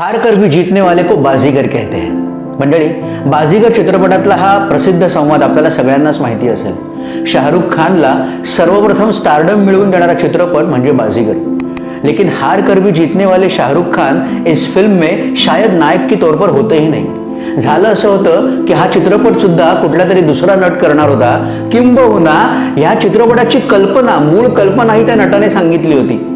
हार कर भी जीतने वाले को बाजीगर कहते हैं। मंडळी बाजीगर चित्रपटातला हा प्रसिद्ध संवाद आपल्याला सगळ्यांनाच माहिती असेल. शाहरुख खानला सर्वप्रथम स्टारडम मिळवून देणारा चित्रपट म्हणजे बाजीगर. लेकिन हार कर भी जीतने वाले शाहरुख खान इस फिल्म में शायद नायक की तौर पर होते ही झालं असं होतं की हा चित्रपट सुद्धा कुठला तरी दुसरा नट करणार होता. किंबहुना ह्या चित्रपटाची कल्पना मूळ कल्पना ही त्या नटाने सांगितली होती.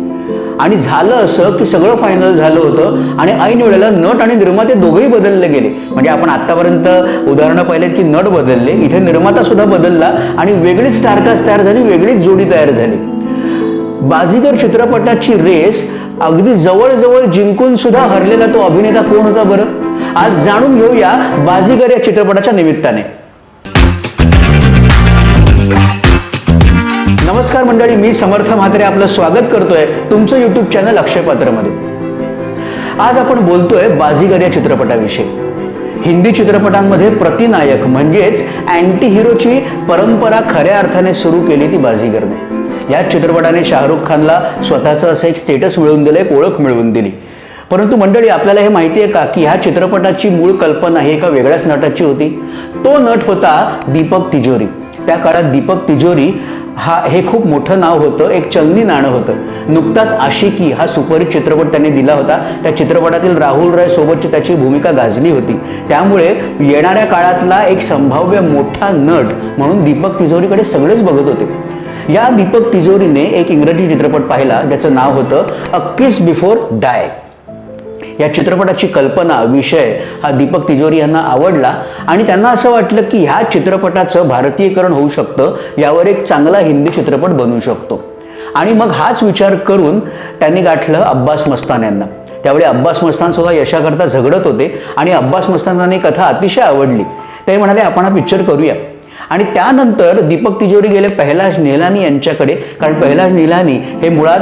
आणि झालं असं की सगळं फायनल झालं होतं आणि ऐन वेळेला नट आणि निर्माते दोघेही बदलले गेले. म्हणजे आपण आतापर्यंत उदाहरणं पाहिलेत की नट बदलले इथे निर्माता सुद्धा बदलला आणि वेगळीच स्टारकास्ट तयार झाली वेगळीच जोडी तयार झाली. बाजीगर चित्रपटाची रेस अगदी जवळजवळ जिंकून सुद्धा हरलेला तो अभिनेता कोण होता बरं? आज जाणून घेऊया बाजीगर या चित्रपटाच्या निमित्ताने. नमस्कार मंडळी मी समर्थ म्हात्रे आपलं स्वागत करतोय तुमचं युट्यूब चॅनल अक्षयमध्ये आज आपण बोलतोय बाजीगर या चित्रपटाविषयी. हिंदी चित्रपटांमध्ये प्रतिनायक म्हणजेच अँटी हिरोची परंपरा खऱ्या अर्थाने सुरू केली ती बाजीगरने. या चित्रपटाने शाहरुख खानला स्वतःचं असं एक स्टेटस मिळवून दिलं एक ओळख मिळवून दिली. परंतु मंडळी आपल्याला हे माहिती आहे का की ह्या चित्रपटाची मूळ कल्पना ही एका वेगळ्याच नटाची होती. तो नट होता दीपक तिजोरी. त्या काळात दीपक तिजोरी हा हे खूप मोठं नाव होतं एक चलनी नाणं होतं. नुकताच आशिकी हा सुपरहिट चित्रपट त्यांनी दिला होता. त्या चित्रपटातील राहुल राय सोबतची त्याची भूमिका गाजली होती. त्यामुळे येणाऱ्या काळातला एक संभाव्य मोठा नट म्हणून दीपक तिजोरीकडे सगळेच बघत होते. या दीपक तिजोरीने एक इंग्रजी चित्रपट पाहिला ज्याचं नाव होतं अ किस बिफोर डाय. या चित्रपटाची कल्पना विषय हा दीपक तिजोरी यांना आवडला. आणि त्यांना असं वाटलं की ह्या चित्रपटाचं भारतीयकरण होऊ शकतं यावर एक चांगला हिंदी चित्रपट बनू शकतो. आणि मग हाच विचार करून त्यांनी गाठलं अब्बास मस्तान यांना. त्यावेळी अब्बास मस्तान सुद्धा यशाकरता झगडत होते आणि अब्बास मस्तानांना कथा अतिशय आवडली. ते म्हणाले आपण हा पिक्चर करूया. आणि त्यानंतर दीपक तिजोरी गेले पहिलाज निलानी यांच्याकडे. कारण पहिलाज निलानी हे मुळात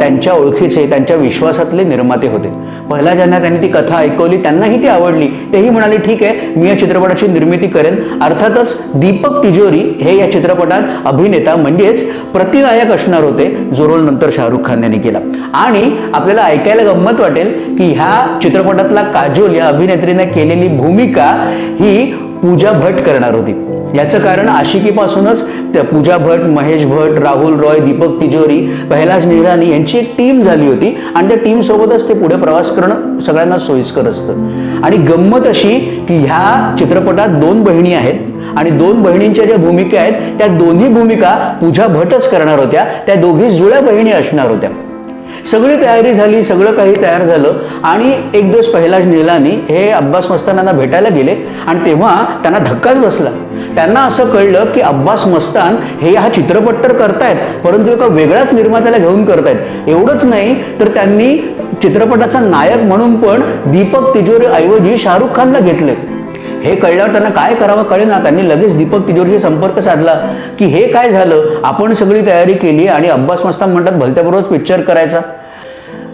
त्यांच्या ओळखीचे त्यांच्या विश्वासातले निर्माते होते. पहिला ज्यांना त्यांनी ती कथा ऐकवली त्यांनाही ती आवडली. तेही म्हणाले ठीक आहे मी या चित्रपटाची निर्मिती करेन. अर्थातच दीपक तिजोरी हे या चित्रपटात अभिनेता म्हणजेच प्रतिनायक असणार होते जो रोल नंतर शाहरुख खान यांनी केला. आणि आपल्याला ऐकायला गंमत वाटेल की ह्या चित्रपटातला काजोल या अभिनेत्रीने केलेली भूमिका ही पूजा भट करणार होती. याचं कारण आशिकीपासूनच त्या पूजा भट महेश भट राहुल रॉय दीपक तिजोरी पहिलाज निहरानी यांची एक टीम झाली होती. आणि त्या टीम सोबतच ते पुढे प्रवास करणं सगळ्यांना सोयीस्कर असतं. आणि गंमत अशी की ह्या चित्रपटात दोन बहिणी आहेत. आणि दोन बहिणींच्या ज्या भूमिका आहेत त्या दोन्ही भूमिका पूजा भटच करणार होत्या. त्या दोघी जुळ्या बहिणी असणार होत्या. सगळी तयारी झाली सगळं काही तयार झालं आणि एक दिवस पहिलाच निलानी हे अब्बास मस्तानांना भेटायला गेले आणि तेव्हा त्यांना धक्काच बसला. त्यांना असं कळलं की अब्बास मस्तान हे हा चित्रपट तर करतायत परंतु एका वेगळ्याच निर्मात्याला घेऊन करतायत. एवढंच नाही तर त्यांनी चित्रपटाचा नायक म्हणून पण दीपक तिजोरी ऐवजी शाहरुख खानला घेतले. हे कळल्यावर त्यांना काय करावं कळेना. त्यांनी लगेच दीपक तिजोरीशी संपर्क साधला की हे काय झालं? आपण सगळी तयारी केली आणि अब्बास मस्तान म्हणतात भलत्याबरोबरच पिक्चर करायचा.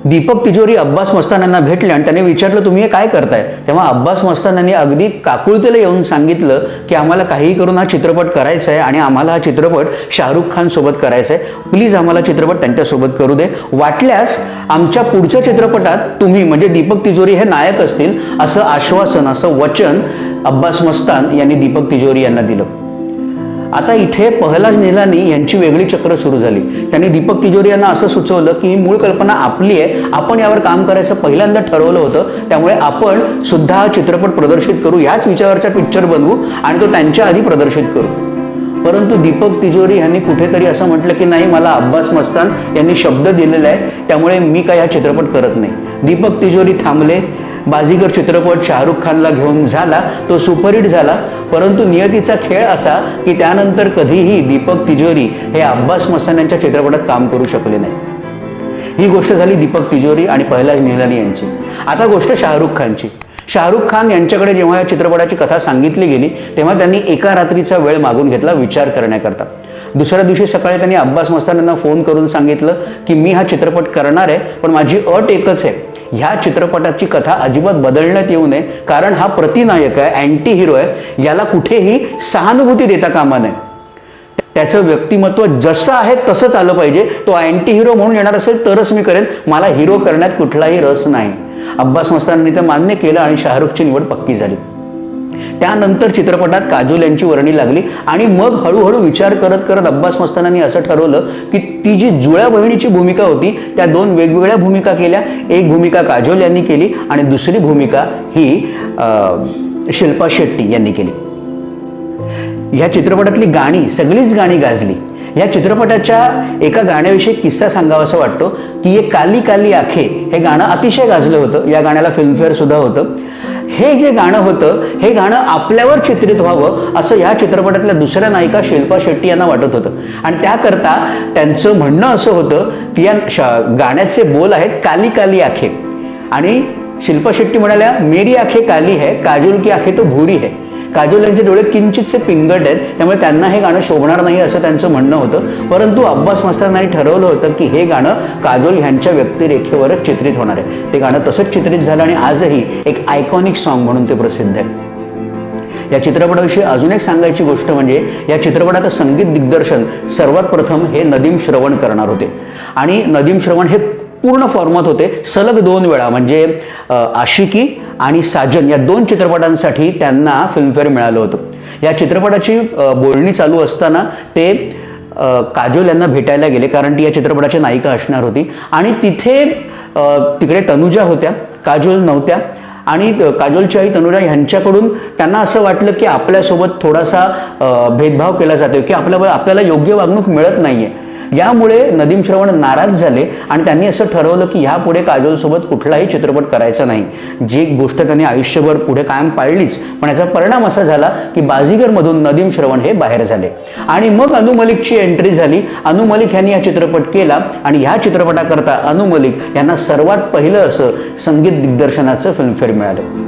दीपक तिजोरी अब्बास मस्तान यांना भेटले आणि त्याने विचारलं तुम्ही हे काय करताय? तेव्हा अब्बास मस्तान यांनी अगदी काकुळतेला येऊन सांगितलं की आम्हाला काहीही करून हा चित्रपट करायचा आहे आणि आम्हाला हा चित्रपट शाहरुख खान सोबत करायचा आहे. प्लीज आम्हाला चित्रपट त्यांच्यासोबत करू दे. वाटल्यास आमच्या पुढच्या चित्रपटात तुम्ही म्हणजे दीपक तिजोरी हे नायक असतील असं आश्वासन असं वचन अब्बास मस्तान यांनी दीपक तिजोरी यांना दिलं. आता इथे पहलाज निलानी यांची वेगळी चक्र सुरू झाली. त्यांनी दीपक तिजोरी यांना असं सुचवलं की ही मूळ कल्पना आपली आहे. आपण यावर काम करायचं पहिल्यांदा ठरवलं होतं. त्यामुळे आपण सुद्धा हा चित्रपट प्रदर्शित करू. याच विचाराचा पिक्चर बनवू आणि तो त्यांच्या आधी प्रदर्शित करू. परंतु दीपक तिजोरी यांनी कुठेतरी असं म्हटलं की नाही मला अब्बास मस्तान यांनी शब्द दिलेला आहे. त्यामुळे मी काय हा चित्रपट करत नाही. दीपक तिजोरी थांबले. बाजीगर चित्रपट शाहरुख खानला घेऊन झाला तो सुपरहिट झाला. परंतु नियतीचा खेळ असा की त्यानंतर कधीही दीपक तिजोरी हे अब्बास मस्तान यांच्या चित्रपटात काम करू शकले नाही. ही गोष्ट झाली दीपक तिजोरी आणि पहिलाज निहलानी यांची. आता गोष्ट शाहरुख खानची. शाहरुख खान यांच्याकडे जेव्हा या चित्रपटाची कथा सांगितली गेली तेव्हा त्यांनी एका रात्रीचा वेळ मागून घेतला विचार करण्याकरता. दुसऱ्या दिवशी सकाळी त्यांनी अब्बास मस्तान यांना फोन करून सांगितलं की मी हा चित्रपट करणार आहे पण माझी अट एकच आहे. ह्या चित्रपटाची कथा अजिबात बदलण्यात येऊ नये कारण हा प्रतिनायक आहे अँटी हिरो आहे याला कुठेही सहानुभूती देता कामा नये. त्याचं व्यक्तिमत्व जसं आहे तसंच आलं पाहिजे. तो अँटी हिरो म्हणून येणार असेल तरच मी करेन. मला हिरो करण्यात कुठलाही रस नाही. अब्बास मस्तानांनी ते मान्य केलं आणि शाहरुखची निवड पक्की झाली. त्यानंतर चित्रपटात काजोल यांची वर्णी लागली आणि मग हळूहळू विचार करत करत अब्बास मस्तानांनी असं ठरवलं की ती जी जुळ्या बहिणीची भूमिका होती त्या दोन वेगवेगळ्या भूमिका केल्या. एक भूमिका काजोल यांनी केली आणि दुसरी भूमिका ही शिल्पा शेट्टी यांनी केली. ह्या चित्रपटातली गाणी सगळीच गाणी गाजली. या चित्रपटाच्या एका गाण्याविषयी किस्सा सांगावा असं वाटतो की ये काली काली आखे हे गाणं अतिशय गाजलं होतं. या गाण्याला फिल्मफेअर सुद्धा होतं. हे जे गाणं होतं हे गाणं आपल्यावर चित्रित व्हावं असं ह्या चित्रपटातल्या दुसऱ्या नायिका शिल्पा शेट्टी यांना वाटत होतं. आणि त्याकरता त्यांचं म्हणणं असं होतं की या गाण्याचे बोल आहेत काली काली आखे. आणि शिल्पा शेट्टी म्हणाल्या मेरी आखे काली है काजुल की आखे तो भूरी है. काजोल यांचे डोळे किंचितसे पिंगट आहेत त्यामुळे त्यांना हे गाणं शोभणार नाही असं त्यांचं म्हणणं होतं. परंतु अब्बास मस्तानांनी ठरवलं होतं की हे गाणं काजोल ह्यांच्या व्यक्तिरेखेवरच चित्रित होणार आहे. ते गाणं तसंच चित्रित झालं आणि आजही एक आयकॉनिक सॉन्ग म्हणून ते प्रसिद्ध आहे. या चित्रपटाविषयी अजून एक सांगायची गोष्ट म्हणजे या चित्रपटाचं संगीत दिग्दर्शन सर्वात प्रथम हे नदीम श्रवण करणार होते. आणि नदीम श्रवण हे पूर्ण फॉर्मात होते. सलग दोन वेळा म्हणजे आशिकी आणि साजन या दोन चित्रपटांसाठी त्यांना फिल्मफेअर मिळालं होतं. या चित्रपटाची बोलणी चालू असताना ते काजोल यांना भेटायला गेले कारण ती या चित्रपटाची नायिका असणार होती. आणि तिथे तिकडे तनुजा होत्या काजोल नव्हत्या. आणि काजोलची आई तनुजा ह्यांच्याकडून त्यांना असं वाटलं की आपल्यासोबत थोडासा भेदभाव केला जातोय की आपल्या आपल्याला योग्य वागणूक मिळत नाहीये. यामुळे नदीम श्रवण नाराज झाले आणि त्यांनी असं ठरवलं की ह्यापुढे काजोलसोबत कुठलाही चित्रपट करायचा नाही. जी गोष्ट त्यांनी आयुष्यभर पुढे कायम पाळलीच पण याचा परिणाम असा झाला की बाजीगरमधून नदीम श्रवण हे बाहेर झाले. आणि मग अनु मलिकची एंट्री झाली. अनु मलिक यांनी हा चित्रपट केला आणि ह्या चित्रपटाकरता अनु मलिक यांना सर्वात पहिलं असं संगीत दिग्दर्शनाचं फिल्मफेअर मिळालं.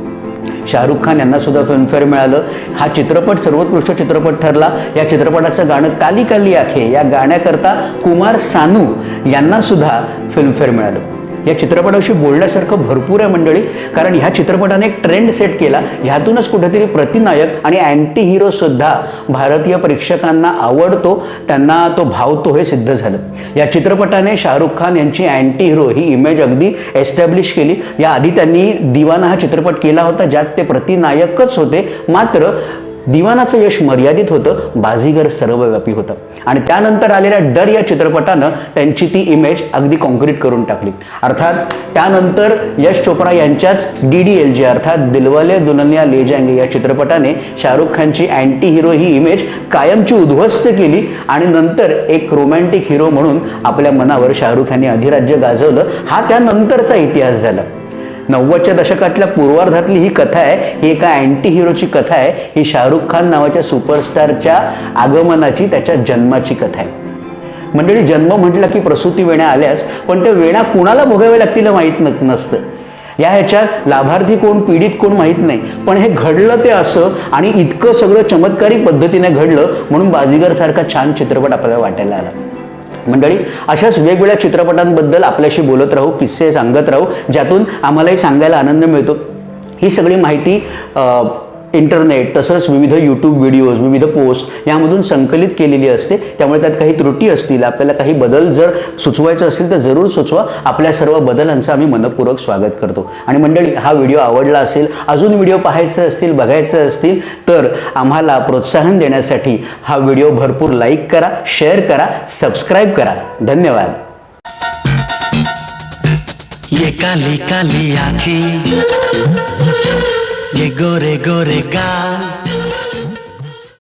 शाहरुख खान यांना सुद्धा फिल्मफेअर मिळालं. हा चित्रपट सर्वोत्कृष्ट चित्रपट ठरला. या चित्रपटाचं गाणं काली काली आखे. या गाण्याकरता कुमार सानू यांना सुद्धा फिल्मफेअर मिळालं. या चित्रपटाशी बोलण्यासारखं भरपूर आहे मंडळी. कारण ह्या चित्रपटाने एक ट्रेंड सेट केला. ह्यातूनच कुठेतरी प्रतिनायक आणि अँटी हिरो सुद्धा भारतीय प्रेक्षकांना आवडतो. त्यांना तो भावतो हे सिद्ध झालं. या चित्रपटाने शाहरुख खान यांची अँटी हिरो ही इमेज अगदी एस्टॅब्लिश केली. याआधी त्यांनी दिवाना हा चित्रपट केला होता ज्यात ते प्रतिनायकच होते. मात्र दिवानाचं यश मर्यादित होतं बाजीगर सर्वव्यापी होतं. आणि त्यानंतर आलेल्या डर या चित्रपटानं त्यांची ती इमेज अगदी कॉन्क्रीट करून टाकली. अर्थात त्यानंतर यश चोप्रा यांच्याच डी डी एल जे अर्थात दिलवाले दुल्हनिया ले जाएंगे या चित्रपटाने शाहरुख खानची अँटी हिरो ही इमेज कायमची उद्ध्वस्त केली आणि नंतर एक रोमॅन्टिक हिरो म्हणून आपल्या मनावर शाहरुख खानने अधिराज्य गाजवलं. हा त्यानंतरचा इतिहास झाला. नव्वदच्या दशकातल्या पूर्वार्धातली ही कथा आहे. ही एका अँटी हिरोची कथा आहे. ही शाहरुख खान नावाच्या सुपरस्टारच्या आगमनाची त्याच्या जन्माची कथा आहे. मंडळी जन्म म्हटलं की प्रसूती वेण्या आल्यास पण त्या वेण्या कुणाला भोगाव्या लागतील माहीत नसतं. या ह्याच्यात लाभार्थी कोण पीडित कोण माहीत नाही. पण हे घडलं ते असं आणि इतकं सगळं चमत्कारी पद्धतीने घडलं म्हणून बाजीगर सारखा छान चित्रपट आपल्याला वाटायला आला. मंडळी अशाच वेगवेगळ्या चित्रपटांबद्दल आपल्याशी बोलत राहू किस्से सांगत राहू ज्यातून आम्हालाही सांगायला आनंद मिळतो. ही सगळी माहिती अ, इंटरनेट तसंच विविध यूट्यूब व्हिडिओज विविध पोस्ट यामधून संकलित केलेली असते. त्यामुळे त्यात काही त्रुटी असतील आपल्याला काही बदल जर सुचवायचं असेल तर जरूर सुचवा. आपल्या सर्व बदलांचं आम्ही मनपूर्वक स्वागत करतो. आणि मंडळी हा व्हिडिओ आवडला असेल अजून व्हिडिओ पाहायचे असतील बघायचे असतील तर आम्हाला प्रोत्साहन देण्यासाठी हा व्हिडिओ भरपूर लाईक करा शेअर करा सबस्क्राईब करा. धन्यवाद. ये काली काली आखी ये गोरे गोरे गाल